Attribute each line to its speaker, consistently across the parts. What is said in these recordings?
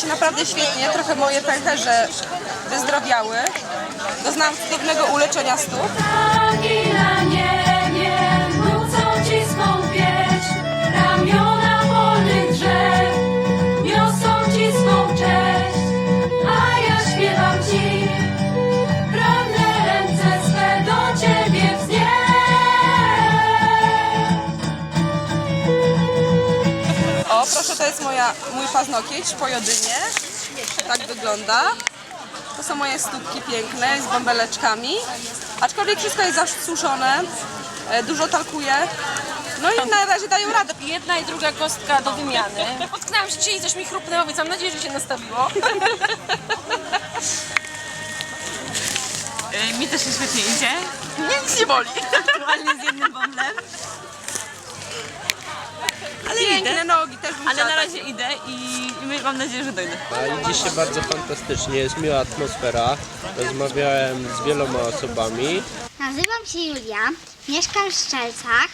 Speaker 1: naprawdę świetnie. Trochę moje pęcherze wyzdrowiały. Doznałam cudownego uleczenia stóp. Moja, mój paznokieć po jodynie. Tak wygląda. To są moje stópki piękne z bąbeleczkami. Aczkolwiek wszystko jest zasuszone, e, dużo talkuje. No i na razie dają radę.
Speaker 2: Jedna i druga kostka do wymiany. Potknęłam się dzisiaj i coś mi chrupnęło, więc mam nadzieję, że się nastawiło.
Speaker 3: Mi też się świetnie idzie.
Speaker 2: Nic nie boli.
Speaker 3: Aktualnie z jednym bąblem. Ale
Speaker 1: Piękne
Speaker 3: idę. Ale na razie idę i my- mam nadzieję, że dojdę.
Speaker 4: A idzie się bardzo fantastycznie, jest miła atmosfera. Rozmawiałem z wieloma osobami.
Speaker 5: Nazywam się Julia, mieszkam w Szczelcach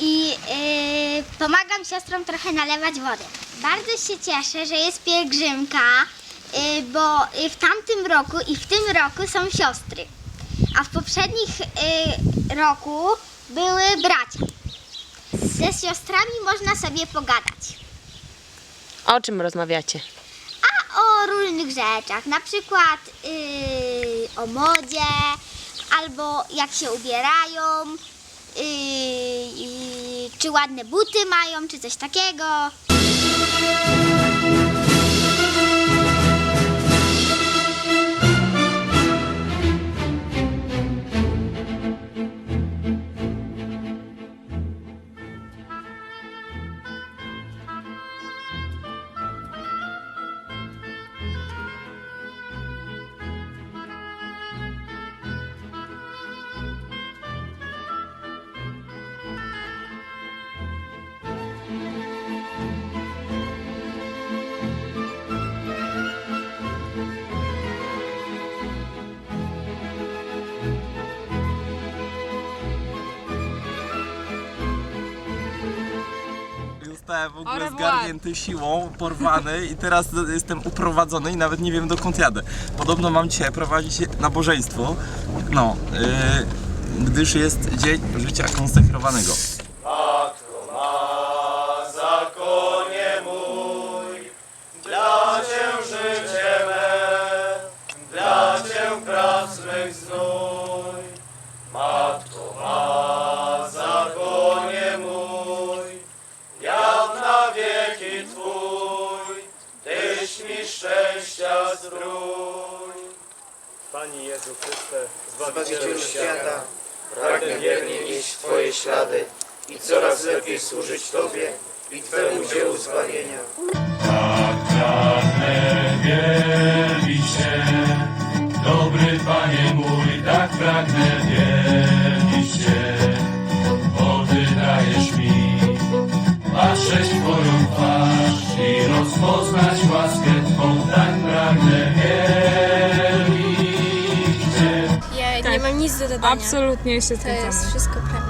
Speaker 5: i yy, pomagam siostrom trochę nalewać wodę. Bardzo się cieszę, że jest pielgrzymka, yy, bo yy, w tamtym roku i w tym roku są siostry, a w poprzednich yy, roku były bracia. Ze siostrami można sobie pogadać.
Speaker 2: A o czym rozmawiacie?
Speaker 5: A o różnych rzeczach, na przykład yy, o modzie, albo jak się ubierają, yy, yy, czy ładne buty mają, czy coś takiego.
Speaker 6: Zostałem w ogóle zgarnięty siłą, porwany i teraz jestem uprowadzony i nawet nie wiem dokąd jadę. Podobno mam dzisiaj prowadzić nabożeństwo, no, yy, gdyż jest dzień życia konsekrowanego.
Speaker 7: Panie Jezu Chryste, Zbawicielu świata, pragnę wiernie nieść Twoje ślady i coraz lepiej służyć Tobie i Twemu dziełu zbawienia.
Speaker 8: Nic do dodania.
Speaker 9: Absolutnie się
Speaker 8: To
Speaker 9: zgadzamy.
Speaker 8: jest wszystko prawda.